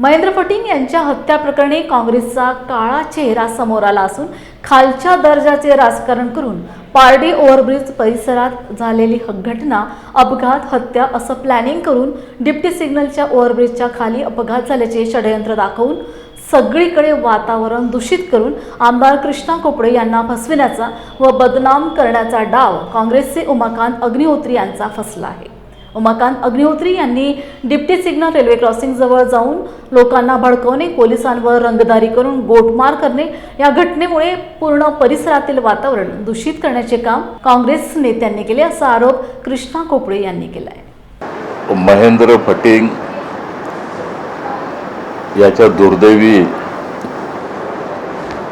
महेंद्र फटिंग यांच्या हत्या प्रकरणी काँग्रेसचा काळा चेहरा समोर आला असून खालच्या दर्जाचे राजकारण करून पारडी ओव्हरब्रिज परिसरात झालेली ह- घटना अपघात हत्या असं प्लॅनिंग करून डिप्टी सिग्नलच्या ओव्हरब्रिजच्या खाली अपघात झाल्याचे षडयंत्र दाखवून सगळीकडे वातावरण दूषित करून आमदार कृष्णा कोपडे यांना फसविण्याचा व बदनाम करण्याचा डाव काँग्रेसचे उमाकांत अग्निहोत्री यांचा फसला आहे. उमाकांत अग्निहोत्री यांनी डिप्टी सिग्नल रेल्वे क्रॉसिंग जवळ जाऊन लोकांना भडकवणे पोलिसांवर रंगदारी करून गोटमार करणे या घटनेमुळे पूर्ण परिसरातील वातावरण दूषित करण्याचे काम काँग्रेस नेत्यांनी केले असा आरोप कृष्णा कोपडे यांनी केला आहे महेंद्र फटिंग याच्या दुर्दैवी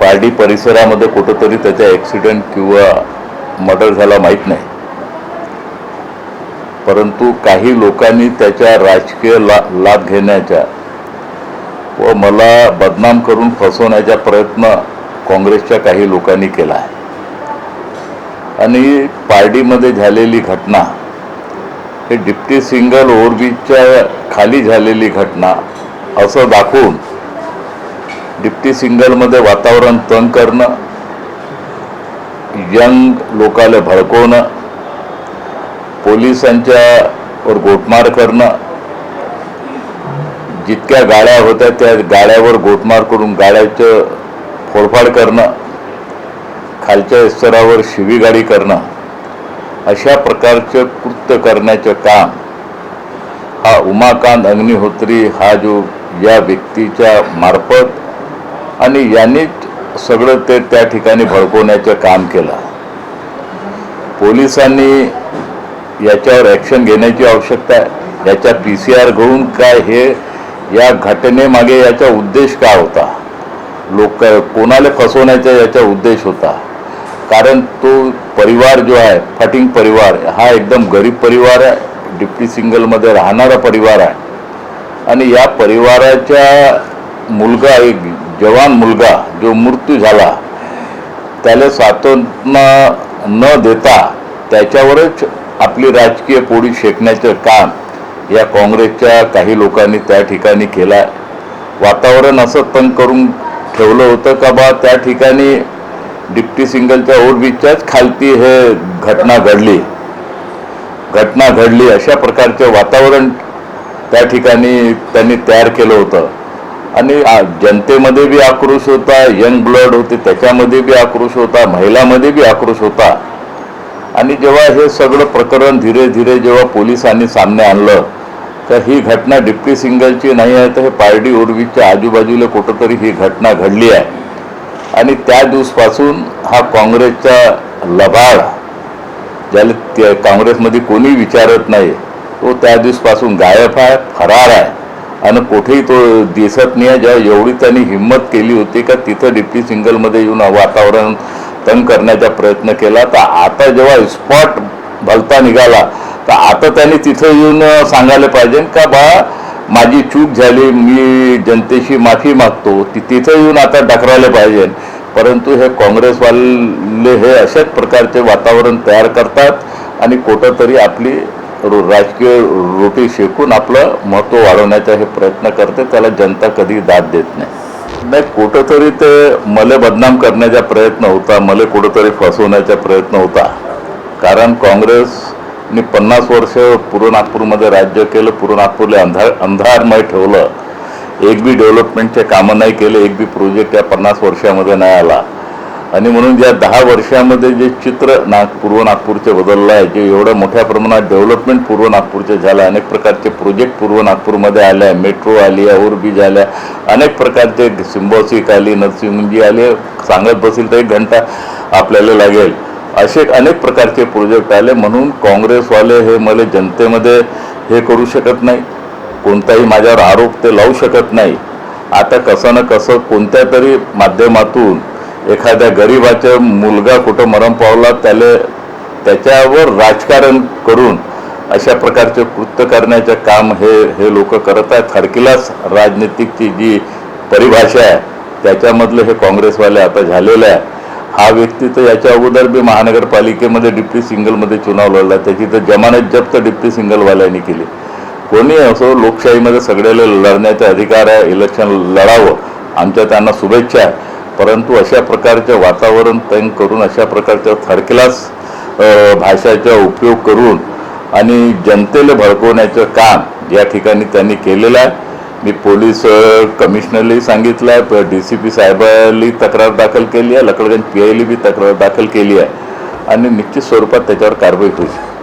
पारडी परिसरामध्ये कुठंतरी त्याचा ॲक्सिडेंट किंवा मर्डर झाला माहीत नाही. परंतु काही लोकांनी त्याच्या राजकीय ला लाभ घेण्याच्या व मला बदनाम करून फसवण्याचा प्रयत्न काँग्रेसच्या काही लोकांनी केला आहे. आणि पार्टीमध्ये झालेली घटना हे डिप्टी सिंगल ओव्हरब्रिजच्या खाली झालेली घटना असं दाखवून डिप्टी सिंगलमध्ये वातावरण तंग करणं यंग लोकाला भडकवणं पोलिसांच्यावर गोटमार करणं. जितक्या गाड्या होत्या त्या गाड्यावर गोटमार करून गाड्याचं फोडफाड करणं. खालच्या स्तरावर शिवीगाडी करणं. अशा प्रकारचं कृत्य करण्याचं काम. हा उमाकांत अग्निहोत्री हा जो या व्यक्तीच्या मार्फत आणि यांनीच सगळं ते त्या ठिकाणी भडकवण्याचं काम केलं. पोलिसांनी याच्यावर ॲक्शन घेण्याची आवश्यकता आहे. याच्या पी सी आर घेऊन काय हे या घटनेमागे याचा उद्देश काय होता? लोक कोणाला फसवण्याचा याचा उद्देश होता? कारण तो परिवार जो आहे फटिंग परिवार हा एकदम गरीब परिवार आहे. डिप्टी सिंगलमध्ये राहणारा परिवार आहे. आणि या परिवाराच्या मुलगा एक जवान मुलगा जो मृत्यू झाला त्याला सातत्य न देता त्याच्यावरच आपली राजकीय पोळी शेकण्याचं काम या काँग्रेसच्या काही लोकांनी त्या ठिकाणी केलं. वातावरण असं तंग करून ठेवलं होतं का बा? त्या ठिकाणी डिप्टी सिंगलच्या ओव्हरब्रिजच्याच खालती हे घटना घडली. घटना घडली. अशा प्रकारचं वातावरण त्या ठिकाणी त्यांनी तयार केलं होतं. आणि जनतेमध्ये बी आक्रोश होता यंग ब्लड होते त्याच्यामध्ये बी आक्रोश होता महिलामध्ये बी आक्रोश होता. आणि जेव्हा हे सगळं प्रकरण धीरे धीरे जेव्हा पोलिसांनी सामने आणलं तर ही घटना डिप्टी सिंगलची नाही आहे तर हे पारडी उर्वीच्या आजूबाजूला कुठंतरी ही घटना घडली आहे. आणि त्या दिवसपासून हा काँग्रेसचा लबाड ज्याला त्या काँग्रेसमध्ये कोणी विचारत नाही तो त्या दिवसपासून गायब आहे फरार आहे. आणि कुठेही तो दिसत नाही आहे जेव्हा एवढी त्यांनी हिंमत केली होती का तिथं डिप्टी सिंगलमध्ये येऊन वातावरण तंग करण्याचा प्रयत्न केला तर आता जेव्हा स्पॉट भलता निघाला तर आता त्यांनी तिथं येऊन सांगायला पाहिजे का बा माझी चूक झाली मी जनतेशी माफी मागतो ती तिथं येऊन आता डकरायला पाहिजे. परंतु हे काँग्रेसवाले हे अशाच प्रकारचे वातावरण तयार करतात आणि कुठंतरी आपली राजकीय रोटी शेकून आपलं महत्त्व वाढवण्याचा हे प्रयत्न करते त्याला जनता कधी दाद देत नाही. नाही कुठंतरी ते मले बदनाम करण्याचा प्रयत्न होता मले कुठंतरी फसवण्याचा प्रयत्न होता. कारण काँग्रेसने पन्नास वर्ष पूर्व नागपूरमध्ये राज्य केलं पूर्व नागपूरला अंधार अंधारमय ठेवलं. एक बी डेव्हलपमेंटचे कामं नाही केले एक बी प्रोजेक्ट या पन्नास वर्षामध्ये नाही आला. आणि म्हणून या दहा वर्षामध्ये जे चित्र नाग पूर्व नागपूरचे बदललं आहे जे एवढ्या मोठ्या प्रमाणात डेव्हलपमेंट पूर्व नागपूरचे झालं आहे अनेक प्रकारचे प्रोजेक्ट पूर्व नागपूरमध्ये आले आहे. मेट्रो आली आहे ओरबीज आल्या अनेक प्रकारचे सिम्बॉसिक आली नरसिंहजी आले सांगत बसेल तर एक घंटा आपल्याला लागेल. असे अनेक प्रकारचे प्रोजेक्ट आले. म्हणून काँग्रेसवाले हे मला जनतेमध्ये हे करू शकत नाही. कोणताही माझ्यावर आरोप ते लावू शकत नाही. आता कसं ना कसं कोणत्या तरी माध्यमातून एखाद्या गरिबाचा मुलगा कुठं मरण पावला त्याला त्याच्यावर राजकारण करून अशा प्रकारचे कृत्य करण्याचं काम हे हे लोक करत आहेत. खडकीलाच राजनीतिकची जी परिभाषा आहे त्याच्यामधलं हे काँग्रेसवाले आता झालेलं आहे. हा व्यक्ती तर याच्या अगोदर बी महानगरपालिकेमध्ये डिप्टी सिंगलमध्ये चुनाव लढला. त्याची तर जमानत जप्त डिप्टी सिंगलवाल्यांनी केली. कोणी असो लोकशाहीमध्ये सगळ्याला लढण्याचा अधिकार आहे इलेक्शन लढावं आमच्या त्यांना शुभेच्छा आहे. परंतु अशा प्रकारचं वातावरण तंग करून अशा प्रकारच्या थर्ड भाषाचा उपयोग करून आणि जनतेला भडकवण्याचं काम या ठिकाणी त्यांनी केलेलं आहे. मी पोलीस कमिशनरलाही सांगितलं आहे डी सी पी साहेबांनी तक्रार दाखल केली आहे लकडगंज पी आयली बी तक्रार दाखल केली आहे. आणि निश्चित स्वरूपात त्याच्यावर कारवाई होईल.